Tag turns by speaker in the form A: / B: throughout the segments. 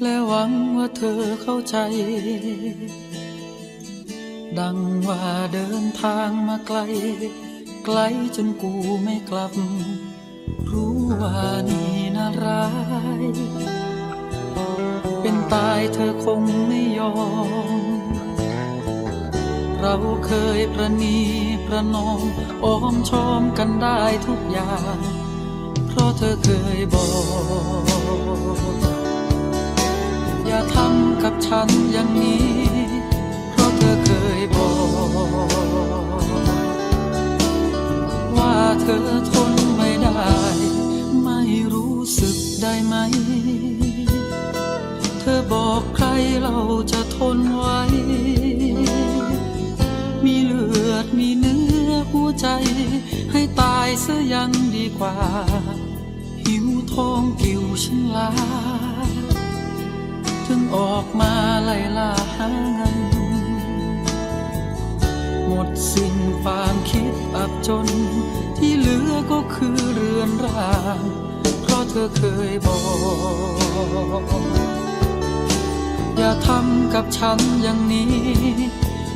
A: และหวังว่าเธอเข้าใจ ดังว่าเดินทางมาไกล ไกลจนกูไม่กลับ รู้ว่านี่น่าร้าย เป็นตายเธอคงไม่ยอม เราเคยประนีประนอมอ้อมชอมกันได้ทุกอย่าง เพราะเธอเคยบอก อย่าทำกับฉันอย่างนี้ เพราะเธอเคยบอก ว่าเธอทนไม่ได้ ไม่รู้สึกได้ไหม เธอบอกใครเราจะทนไว้ มีเลือดมีเนื้อหัวใจให้ตายเสียยังดีกว่า หิวทองกิวฉันลาถึงออกมาไล่ล่าหาเงิน หมดสิ้นความคิดอับจน ที่เหลือก็คือเรือนร่าง เพราะเธอเคยบอก อย่าทำกับฉันอย่างนี้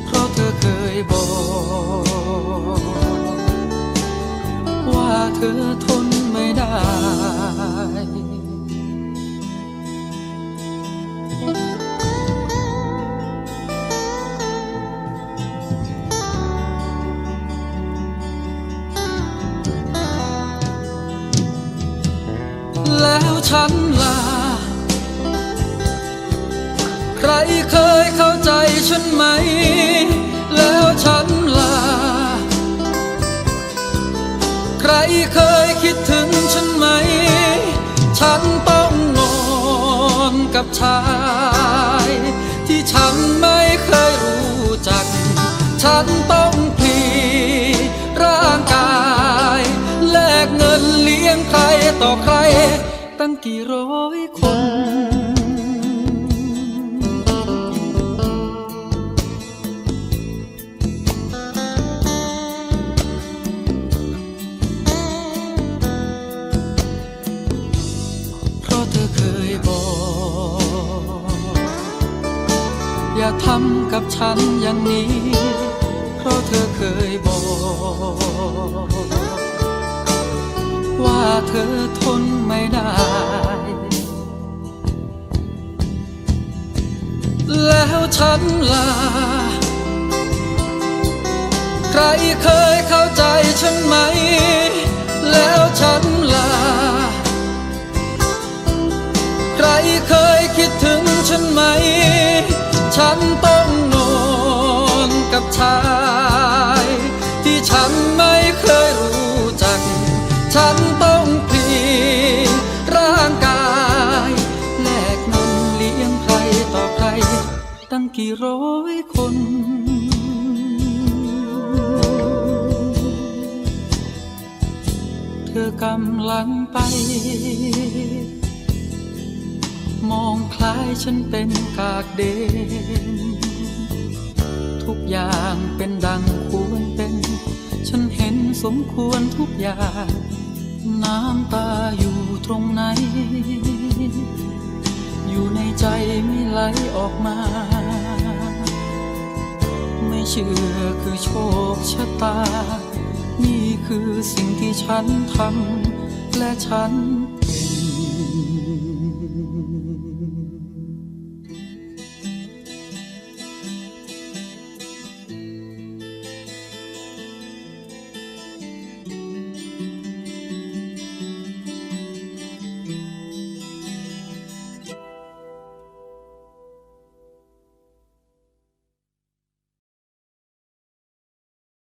A: เพราะเธอเคยบอก ว่าเธอทนไม่ได้ เคยเข้าใจฉันไหม แล้วฉันล่ะใครเคยคิดถึงฉันไหม ฉันต้องนอนกับชาย ที่ฉันไม่เคยรู้จัก ฉันต้องพลีร่างกาย แลกเงินเลี้ยงใครต่อใคร ตั้งกี่ร้อยคน อย่าทำกับฉันอย่างนี้ เพราะเธอเคยบอก ว่าเธอทนไม่ได้ แล้วฉันล่ะ ใครเคยเข้าใจฉันไหม ต้องนอนกับชาย ที่ฉันไม่เคยรู้จัก ฉันต้องพลีร่างกายแลกเงินเลี้ยงใครต่อใคร ตั้งกี่ร้อยคนเธอกำลังไป มองคล้ายฉันเป็นกากเดน ทุกอย่างเป็นดังควรเป็น ฉันเห็นสมควรทุกอย่าง น้ำตาอยู่ตรงไหน อยู่ในใจไม่ไหลออกมา ไม่เชื่อคือโชคชะตา นี่คือสิ่งที่ฉันทำและฉันเป็น